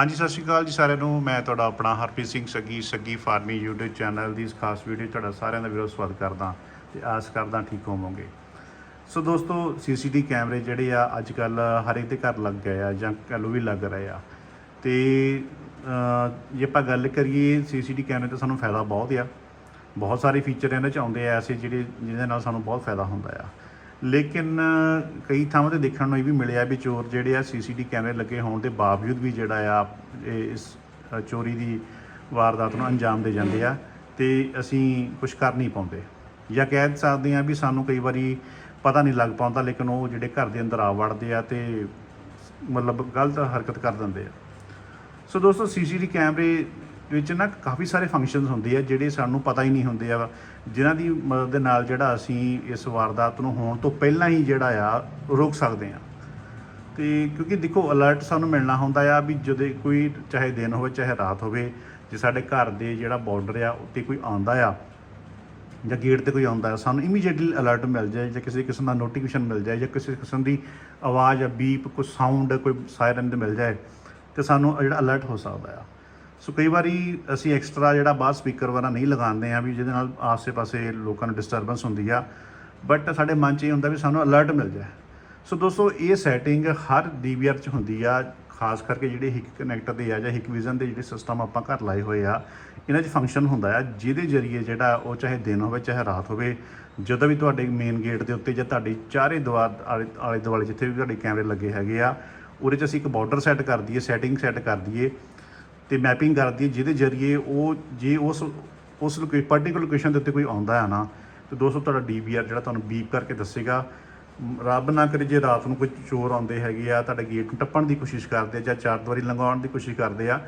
ਹਾਂਜੀ, ਸਤਿ ਸ਼੍ਰੀ ਅਕਾਲ ਜੀ ਸਾਰਿਆਂ ਨੂੰ। ਮੈਂ ਤੁਹਾਡਾ ਆਪਣਾ ਹਰਪ੍ਰੀਤ ਸਿੰਘ ਸੱਗੀ ਸੱਗੀ ਫਾਰਮੀ YouTube ਚੈਨਲ ਦੀ ਇਸ ਖਾਸ ਵੀਡੀਓ 'ਚ ਤੁਹਾਡਾ ਸਾਰਿਆਂ ਦਾ ਵੀਰੋ ਸਵਾਗਤ ਕਰਦਾ ਤੇ ਆਸ ਕਰਦਾ ਠੀਕ ਹੋਵੋਗੇ। ਸੋ ਦੋਸਤੋ ਸੀਸੀਟੀ ਕੈਮਰੇ ਜਿਹੜੇ ਆ ਅੱਜ ਕੱਲ ਹਰ ਇੱਕ ਦੇ ਘਰ ਲੱਗ ਗਏ ਆ ਜਾਂ ਕਹ ਲਓ ਵੀ ਲੱਗ ਰਹੇ ਆ। ਤੇ ਜੇ ਆਪਾਂ ਗੱਲ ਕਰੀਏ ਸੀਸੀਟੀ ਕੈਮਰੇ ਦਾ ਸਾਨੂੰ ਫਾਇਦਾ ਬਹੁਤ ਆ। ਬਹੁਤ ਸਾਰੇ ਫੀਚਰ ਇਹਨਾਂ 'ਚ ਆਉਂਦੇ ਆ, ਐਸੇ ਜਿਹੜੇ ਜਿਹਦੇ ਨਾਲ ਸਾਨੂੰ ਬਹੁਤ ਫਾਇਦਾ ਹੁੰਦਾ ਆ। ਲੇਕਿਨ ਕਈ ਥਾਵਾਂ ਤੇ ਦੇਖਣ ਨੂੰ ਇਹ ਵੀ ਮਿਲਿਆ ਵੀ ਚੋਰ ਜਿਹੜੇ ਆ ਸੀਸੀਟੀ ਕੈਮਰੇ ਲੱਗੇ ਹੋਣ ਦੇ ਬਾਵਜੂਦ ਵੀ ਜਿਹੜਾ ਆ, ਇਹ ਇਸ ਚੋਰੀ ਦੀ ਵਾਰਦਾਤ ਨੂੰ ਅੰਜਾਮ ਦੇ ਜਾਂਦੇ ਆ ਤੇ ਅਸੀਂ ਕੁਝ ਕਰ ਨਹੀਂ ਪਾਉਂਦੇ। ਜਾਂ ਕਹਿ ਸਕਦੇ ਆ ਵੀ ਸਾਨੂੰ ਕਈ ਵਾਰੀ ਪਤਾ ਨਹੀਂ ਲੱਗ ਪਾਉਂਦਾ, ਲੇਕਿਨ ਉਹ ਜਿਹੜੇ ਘਰ ਦੇ ਅੰਦਰ ਆ ਵੜਦੇ ਆ ਤੇ ਮਤਲਬ ਗਲਤ ਹਰਕਤ ਕਰ ਦਿੰਦੇ ਆ। ਸੋ ਦੋਸਤੋ, ਸੀਸੀਟੀ ਕੈਮਰੇ ਵਿੱਚ ਨਾ ਕਾਫੀ ਸਾਰੇ ਫੰਕਸ਼ਨਸ ਹੁੰਦੇ ਆ ਜਿਹੜੇ ਸਾਨੂੰ ਪਤਾ ਹੀ ਨਹੀਂ ਹੁੰਦੇ ਆ। ਜਿਨ੍ਹਾਂ ਦੀ ਮਦਦ ਦੇ ਨਾਲ ਜਿਹੜਾ ਅਸੀਂ ਇਸ ਵਾਰਦਾਤ ਨੂੰ ਹੋਣ ਤੋਂ ਪਹਿਲਾਂ ਹੀ ਜਿਹੜਾ ਆ, ਰੋਕ ਸਕਦੇ ਆ। ਤੇ ਕਿਉਂਕਿ ਦੇਖੋ ਅਲਰਟ ਸਾਨੂੰ ਮਿਲਣਾ ਹੁੰਦਾ ਆ ਵੀ ਜਦੋਂ ਕੋਈ ਚਾਹੇ ਦਿਨ ਹੋਵੇ, ਚਾਹੇ ਰਾਤ ਹੋਵੇ, ਜੇ ਸਾਡੇ ਘਰ ਦੇ ਜਿਹੜਾ ਬਾਰਡਰ ਆ, ਉੱਤੇ ਕੋਈ ਆਉਂਦਾ ਆ ਜਾਂ ਗੇਟ ਤੇ ਕੋਈ ਆਉਂਦਾ ਹੈ ਸਾਨੂੰ ਇਮੀਡੀਏਟਲੀ ਅਲਰਟ ਮਿਲ ਜਾਏ ਜਾਂ ਕਿਸੇ ਕਿਸਮ ਦਾ ਨੋਟੀਫਿਕੇਸ਼ਨ ਮਿਲ ਜਾਏ ਜਾਂ ਕਿਸੇ ਕਿਸਮ ਦੀ ਆਵਾਜ਼ ਜਾਂ ਬੀਪ ਕੋਈ ਸਾਊਂਡ ਕੋਈ ਸਾਇਰਨ ਦੇ ਮਿਲ ਜਾਏ, ਤੇ ਸਾਨੂੰ ਜਿਹੜਾ ਅਲਰਟ ਹੋ ਸਕਦਾ ਆ। ਸੋ ਕਈ ਵਾਰੀ ਅਸੀਂ ਐਕਸਟਰਾ ਜਿਹੜਾ ਬਾਹਰ ਸਪੀਕਰ ਵਾਲਾ ਨਹੀਂ ਲਗਾਉਂਦੇ ਆ ਵੀ ਜਿਹਦੇ ਨਾਲ ਆਸ-ਪਾਸੇ ਲੋਕਾਂ ਨੂੰ ਡਿਸਟਰਬੈਂਸ ਹੁੰਦੀ ਆ ਬਟ ਸਾਡੇ ਮਨ 'ਚ ਇਹ ਹੁੰਦਾ ਵੀ ਸਾਨੂੰ ਅਲਰਟ ਮਿਲ ਜਾਏ। ਸੋ ਦੋਸਤੋ, ਇਹ ਸੈਟਿੰਗ ਹਰ ਡੀਵੀਆਰ 'ਚ ਹੁੰਦੀ ਆ, ਖਾਸ ਕਰਕੇ ਜਿਹੜੇ ਹਿਕ ਕਨੈਕਟਰ ਦੇ ਆ ਜਾਂ ਹਿਕ ਵਿਜ਼ਨ ਦੇ ਜਿਹੜੇ ਸਿਸਟਮ ਆਪਾਂ ਘਰ ਲਾਏ ਹੋਏ ਆ, ਇਹਨਾਂ 'ਚ ਫੰਕਸ਼ਨ ਹੁੰਦਾ ਆ, ਜਿਹਦੇ ਜ਼ਰੀਏ ਜਿਹੜਾ ਉਹ ਚਾਹੇ ਦਿਨ ਹੋਵੇ, ਚਾਹੇ ਰਾਤ ਹੋਵੇ, ਜਦੋਂ ਵੀ ਤੁਹਾਡੇ ਮੇਨ ਗੇਟ ਦੇ ਉੱਤੇ ਜਾਂ ਤੁਹਾਡੀ ਚਾਰੇ ਦੁਆਰ ਆਲੇ ਆਲੇ ਦੁਆਲੇ ਜਿੱਥੇ ਵੀ ਤੁਹਾਡੇ ਕੈਮਰੇ ਲੱਗੇ ਹੈਗੇ ਆ, ਉਹਦੇ 'ਚ ਅਸੀਂ ਇੱਕ ਬਾਰਡਰ ਸੈੱਟ ਕਰ ਦਈਏ ਸੈਟਿੰਗ ਸੈੱਟ ਕਰ ਦਈਏ ਤੇ ਮੈਪਿੰਗ ਕਰਦੀ ਹੈ, ਜਿਹਦੇ ਜ਼ਰੀਏ ਉਹ ਜੇ ਉਸ ਉਸ ਲੋਕੇ ਪਾਰਟਿਕੂਲਰ ਲੋਕੇਸ਼ਨ ਦੇ ਉੱਤੇ ਕੋਈ ਆਉਂਦਾ ਹੈ ਨਾ, ਤੇ ਦੋਸਤੋ ਤੁਹਾਡਾ ਡੀਵੀਆਰ ਜਿਹੜਾ ਤੁਹਾਨੂੰ ਬੀਪ ਕਰਕੇ ਦੱਸੇਗਾ। ਰੱਬ ਨਾ ਕਰੇ ਜੇ ਰਾਤ ਨੂੰ ਕੋਈ ਚੋਰ ਆਉਂਦੇ ਹੈਗੇ ਆ, ਤੁਹਾਡੇ ਗੇਟ ਨੂੰ ਟੱਪਣ ਦੀ ਕੋਸ਼ਿਸ਼ ਕਰਦੇ ਆ ਜਾਂ ਚਾਰ ਦੀਵਾਰੀ ਲੰਘਾਉਣ ਦੀ ਕੋਸ਼ਿਸ਼ ਕਰਦੇ ਆ,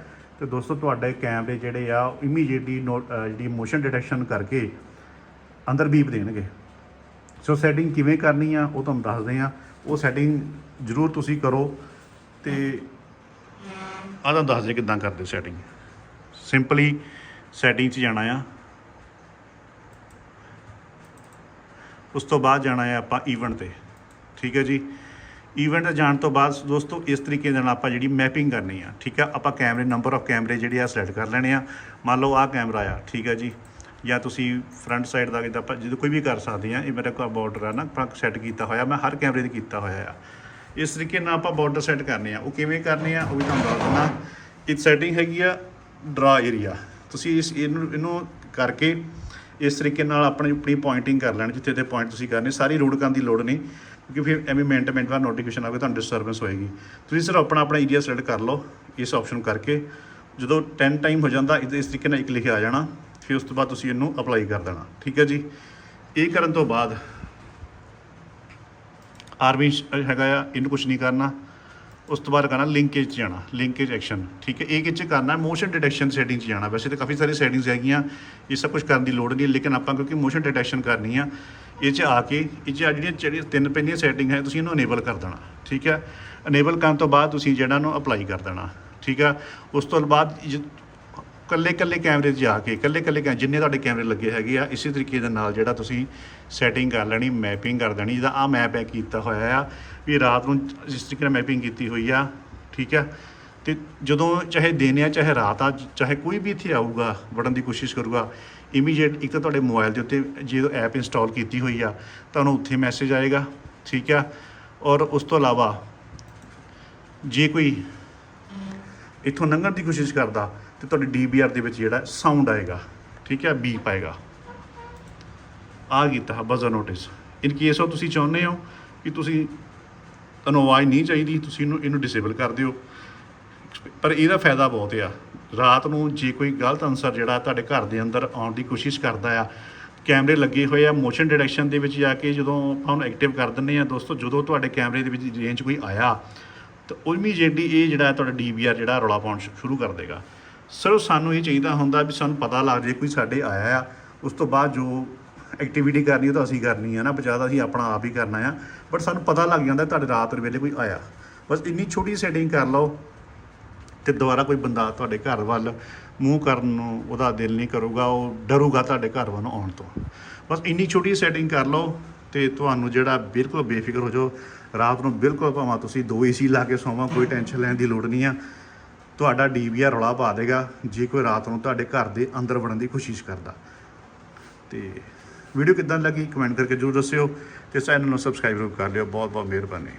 ਤੇ ਦੋਸਤੋ ਤੁਹਾਡੇ ਕੈਮਰੇ ਜਿਹੜੇ ਆ ਇਮੀਡੀਏਟਲੀ ਜਿਹੜੀ ਮੋਸ਼ਨ ਡਿਟੈਕਸ਼ਨ ਕਰਕੇ ਅੰਦਰ ਬੀਪ ਦੇਣਗੇ। ਸੋ ਸੈਟਿੰਗ ਕਿਵੇਂ ਕਰਨੀ ਆ, ਉਹ ਤੁਹਾਨੂੰ ਦੱਸਦੇ ਆ। ਉਹ ਸੈਟਿੰਗ ਜ਼ਰੂਰ ਤੁਸੀਂ ਕਰੋ, ਤੇ ਆਹ ਤਾਂ ਦੱਸ ਦੇ ਕਿਦਾਂ ਕਰਦੇ ਸੈਟਿੰਗ ਸਿੰਪਲੀ ਸੈਟਿੰਗ 'ਚ ਜਾਣਾ ਆ। ਉਸ ਤੋਂ ਬਾਅਦ ਜਾਣਾ ਹੈ ਆਪਾਂ ਇਵੈਂਟ ਤੇ। ਠੀਕ ਹੈ ਜੀ? ਈਵੈਂਟ ਤੇ ਜਾਣ ਤੋਂ ਬਾਅਦ ਦੋਸਤੋ, ਇਸ ਤਰੀਕੇ ਨਾਲ ਆਪਾਂ ਜਿਹੜੀ ਮੈਪਿੰਗ ਕਰਨੀ ਆ। ਠੀਕ ਆ? ਆਪਾਂ ਕੈਮਰੇ ਨੰਬਰ ਆਫ ਕੈਮਰੇ ਜਿਹੜੇ ਆ ਸਿਲੈਕਟ ਕਰ ਲੈਣੇ ਆ। ਮੰਨ ਲਓ ਆਹ ਕੈਮਰਾ ਆ। ਠੀਕ ਹੈ ਜੀ? ਜਾਂ ਤੁਸੀਂ ਫਰੰਟ ਸਾਈਡ ਦਾ ਜਿੱਦਾਂ ਆਪਾਂ, ਜਦੋਂ ਕੋਈ ਵੀ ਕਰ ਸਕਦੇ ਆ, ਇਹ ਮੇਰਾ ਕੋਲ ਬਾਰਡਰ ਆ ਨਾ, ਆਪਾਂ ਸੈੱਟ ਕੀਤਾ ਹੋਇਆ, ਮੈਂ ਹਰ ਕੈਮਰੇ ਤੇ ਕੀਤਾ ਹੋਇਆ ਆ। ਇਸ ਤਰੀਕੇ ਨਾਲ ਆਪਾਂ ਬਾਰਡਰ ਸੈੱਟ ਕਰਨੇ ਆ। ਉਹ ਕਿਵੇਂ ਕਰਨੇ ਆ, ਉਹ ਵੀ ਤੁਹਾਨੂੰ ਦੱਸ ਦਿੰਦਾ। ਇਹ ਸੈਟਿੰਗ ਹੈਗੀ ਆ ਡਰਾ ਏਰੀਆ ਤੁਸੀਂ ਇਸ ਇਹਨੂੰ ਇਹਨੂੰ ਕਰਕੇ ਇਸ ਤਰੀਕੇ ਨਾਲ ਆਪਣੀ ਆਪਣੀ ਪੁਆਇੰਟਿੰਗ ਕਰ ਲੈਣੀ, ਜਿੱਥੇ ਤੇ ਪੁਆਇੰਟ ਤੁਸੀਂ ਕਰਨੇ। ਸਾਰੀ ਰੂਟ ਕਰਨ ਦੀ ਲੋੜ ਨਹੀਂ, ਕਿਉਂਕਿ ਫਿਰ ਐਵੇਂ ਮਿੰਟ ਮਿੰਟ ਬਾਅਦ ਨੋਟੀਫਿਕੇਸ਼ਨ ਆਵੇ ਤੁਹਾਨੂੰ ਡਿਸਟਰਬੈਂਸ ਹੋਏਗੀ। ਤੁਸੀਂ ਸਿਰਫ ਆਪਣਾ ਆਪਣਾ ਏਰੀਆ ਸਿਲੈਕਟ ਕਰ ਲਓ, ਇਸ ਆਪਸ਼ਨ ਕਰਕੇ। ਜਦੋਂ 10 ਟਾਈਮ ਹੋ ਜਾਂਦਾ ਇਸ ਤਰੀਕੇ ਨਾਲ ਇੱਕ ਲਿਖਿਆ ਆ ਜਾਣਾ। ਫਿਰ ਉਸ ਤੋਂ ਬਾਅਦ ਤੁਸੀਂ ਇਹਨੂੰ ਅਪਲਾਈ ਕਰ ਦੇਣਾ। ਠੀਕ ਹੈ ਜੀ? ਇਹ ਕਰਨ ਤੋਂ ਬਾਅਦ ਆਰਮੀ ਹੈਗਾ ਆ, ਇਹਨੂੰ ਕੁਝ ਨਹੀਂ ਕਰਨਾ। ਉਸ ਤੋਂ ਬਾਅਦ ਕਰਨਾ ਲਿੰਕੇਜ 'ਚ ਜਾਣਾ ਲਿੰਕੇਜ ਐਕਸ਼ਨ ਠੀਕ ਹੈ? ਇਹ ਕਿੱਥੇ ਕਰਨਾ ਮੋਸ਼ਨ ਡਿਟੈਕਸ਼ਨ ਸੈਟਿੰਗ 'ਚ ਜਾਣਾ। ਵੈਸੇ ਤਾਂ ਕਾਫੀ ਸਾਰੀ ਸੈਟਿੰਗਸ ਹੈਗੀਆਂ, ਇਹ ਸਭ ਕੁਝ ਕਰਨ ਦੀ ਲੋੜ ਨਹੀਂ, ਲੇਕਿਨ ਆਪਾਂ ਕਿਉਂਕਿ ਮੋਸ਼ਨ ਡਿਟੈਕਸ਼ਨ ਕਰਨੀ ਆ, ਇਹ 'ਚ ਆ ਕੇ, ਇਹ 'ਚ ਆ ਜਿਹੜੀਆਂ ਜਿਹੜੀਆਂ ਤਿੰਨ ਪੈਂਦੀਆਂ ਸੈਟਿੰਗ ਹੈ, ਤੁਸੀਂ ਇਹਨੂੰ ਅਨੇਬਲ ਕਰ ਦੇਣਾ, ਠੀਕ ਹੈ? ਅਨੇਬਲ ਕਰਨ ਤੋਂ ਬਾਅਦ ਤੁਸੀਂ ਜਿਹੜਾ ਨੂੰ ਅਪਲਾਈ ਕਰ ਦੇਣਾ, ਠੀਕ ਆ ਉਸ ਤੋਂ ਬਾਅਦ ਕੱਲੇ ਕੱਲੇ ਕੈਮਰੇ 'ਚ ਜਾ ਕੇ ਕੱਲੇ ਕੱਲੇ ਕੈ, ਜਿੰਨੇ ਤੁਹਾਡੇ ਕੈਮਰੇ ਲੱਗੇ ਹੈਗੇ ਆ, ਇਸੇ ਤਰੀਕੇ ਦੇ ਨਾਲ ਜਿਹੜਾ ਤੁਸੀਂ ਸੈਟਿੰਗ ਕਰ ਲੈਣੀ ਮੈਪਿੰਗ ਕਰ ਦੇਣੀ ਜਿਹਦਾ ਆ ਮੈਪ ਹੈ ਕੀਤਾ ਹੋਇਆ ਆ, ਵੀ ਰਾਤ ਨੂੰ ਜਿਸ ਤਰੀਕੇ ਨਾਲ ਮੈਪਿੰਗ ਕੀਤੀ ਹੋਈ ਆ, ਠੀਕ ਆ? ਤੇ ਜਦੋਂ ਚਾਹੇ ਦਿਨ ਆ, ਚਾਹੇ ਰਾਤ ਆ, ਚਾਹੇ ਕੋਈ ਵੀ ਇੱਥੇ ਆਊਗਾ, ਵੜਨ ਦੀ ਕੋਸ਼ਿਸ਼ ਕਰੂਗਾ ਇਮੀਡੀਏਟ ਇੱਕ ਤਾਂ ਤੁਹਾਡੇ ਮੋਬਾਈਲ ਦੇ ਉੱਤੇ ਜੇ ਐਪ ਇੰਸਟਾਲ ਕੀਤੀ ਹੋਈ ਆ ਤੁਹਾਨੂੰ ਉੱਥੇ ਮੈਸੇਜ ਆਏਗਾ, ਠੀਕ ਆ? ਔਰ ਉਸ ਤੋਂ ਇਲਾਵਾ ਜੇ ਕੋਈ ਇੱਥੋਂ ਲੰਘਣ ਦੀ ਕੋਸ਼ਿਸ਼ ਕਰਦਾ ਤੇ ਤੁਹਾਡੀ ਡੀਬੀਆਰ ਦੇ ਵਿੱਚ ਜਿਹੜਾ ਸਾਊਂਡ ਆਏਗਾ, ਠੀਕ ਹੈ ਬੀਪ ਆਏਗਾ। ਆ ਕੀਤਾ ਬਜ਼ਰ ਨੋਟਿਸ ਇਨ ਕੇਸ ਉਹ ਤੁਸੀਂ ਚਾਹੁੰਦੇ ਹੋ ਕਿ ਤੁਸੀਂ ਤੁਹਾਨੂੰ ਆਵਾਜ਼ ਨਹੀਂ ਚਾਹੀਦੀ, ਤੁਸੀਂ ਇਹਨੂੰ ਇਹਨੂੰ ਡਿਸੇਬਲ ਕਰ ਦਿਓ। ਪਰ ਇਹਦਾ ਫਾਇਦਾ ਬਹੁਤ ਆ। ਰਾਤ ਨੂੰ ਜੇ ਕੋਈ ਗਲਤ ਅਨਸਰ ਜਿਹੜਾ ਤੁਹਾਡੇ ਘਰ ਦੇ ਅੰਦਰ ਆਉਣ ਦੀ ਕੋਸ਼ਿਸ਼ ਕਰਦਾ ਆ, ਕੈਮਰੇ ਲੱਗੇ ਹੋਏ ਆ ਮੋਸ਼ਨ ਡਿਟੈਕਸ਼ਨ ਦੇ ਵਿੱਚ ਜਾ ਕੇ ਜਦੋਂ ਆਪਾਂ ਉਹਨੂੰ ਐਕਟਿਵ ਕਰ ਦਿੰਦੇ ਆ, ਦੋਸਤੋ, ਜਦੋਂ ਤੁਹਾਡੇ ਕੈਮਰੇ ਦੇ ਵਿੱਚ ਰੇਂਜ ਕੋਈ ਆਇਆ, ਤਾਂ ਇਮੀਡੀਏਟਲੀ ਇਹ ਜਿਹੜਾ ਤੁਹਾਡਾ ਡੀਵੀਆਰ ਜਿਹੜਾ ਰੌਲਾ ਪਾਉਣ ਸ਼ੁ- ਸ਼ੁਰੂ ਕਰ ਦੇਗਾ। ਸਰ ਸਾਨੂੰ ਇਹ ਚਾਹੀਦਾ ਹੁੰਦਾ ਵੀ ਸਾਨੂੰ ਪਤਾ ਲੱਗ ਜੇ ਕੋਈ ਸਾਡੇ ਆਇਆ ਆ। ਉਸ ਤੋਂ ਬਾਅਦ ਜੋ ਐਕਟੀਵਿਟੀ ਕਰਨੀ ਉਹ ਤਾਂ ਅਸੀਂ ਕਰਨੀ ਆ ਨਾ ਬਚਾਦਾ ਅਸੀਂ ਆਪਣਾ ਆਪ ਹੀ ਕਰਨਾ ਆ। ਬਟ ਸਾਨੂੰ ਪਤਾ ਲੱਗ ਜਾਂਦਾ ਤੁਹਾਡੇ ਰਾਤ ਵੇਲੇ ਕੋਈ ਆਇਆ। ਬਸ ਇੰਨੀ ਛੋਟੀ ਸੈਟਿੰਗ ਕਰ ਲਓ ਤੇ ਦੁਬਾਰਾ ਕੋਈ ਬੰਦਾ ਤੁਹਾਡੇ ਘਰ ਵੱਲ ਮੂੰਹ ਕਰਨ ਨੂੰ ਉਹਦਾ ਦਿਲ ਨਹੀਂ ਕਰੂਗਾ, ਉਹ ਡਰੂਗਾ ਤੁਹਾਡੇ ਘਰ ਵੱਲ ਆਉਣ ਤੋਂ। ਬਸ ਇੰਨੀ ਛੋਟੀ ਸੈਟਿੰਗ ਕਰ ਲਓ ਤੇ ਤੁਹਾਨੂੰ ਜਿਹੜਾ ਬਿਲਕੁਲ ਬੇਫਿਕਰ ਹੋ ਜਾਓ। ਰਾਤ ਨੂੰ ਬਿਲਕੁਲ ਭਾਵੇਂ ਤੁਸੀਂ ਦੋ ਏਸੀ ਲਾ ਕੇ ਸੌਵਾਂ, ਕੋਈ ਟੈਨਸ਼ਨ ਲੈਣ ਦੀ ਲੋੜ ਨਹੀਂ ਆ। ਤੁਹਾਡਾ ਡੀਵੀਆਰ ਰੌਲਾ ਪਾ ਦੇਗਾ, ਜੇ ਕੋਈ ਰਾਤ ਨੂੰ ਤੁਹਾਡੇ ਘਰ ਦੇ ਅੰਦਰ ਵੜਨ ਦੀ ਕੋਸ਼ਿਸ਼ ਕਰਦਾ। ਤੇ ਵੀਡੀਓ ਕਿੱਦਾਂ ਲੱਗੀ, ਕਮੈਂਟ ਕਰਕੇ ਜਰੂਰ ਦੱਸਿਓ ਤੇ ਚੈਨਲ ਨੂੰ ਸਬਸਕ੍ਰਾਈਬ ਕਰ ਲਿਓ। ਬਹੁਤ ਬਹੁਤ ਮਿਹਰਬਾਨੀ।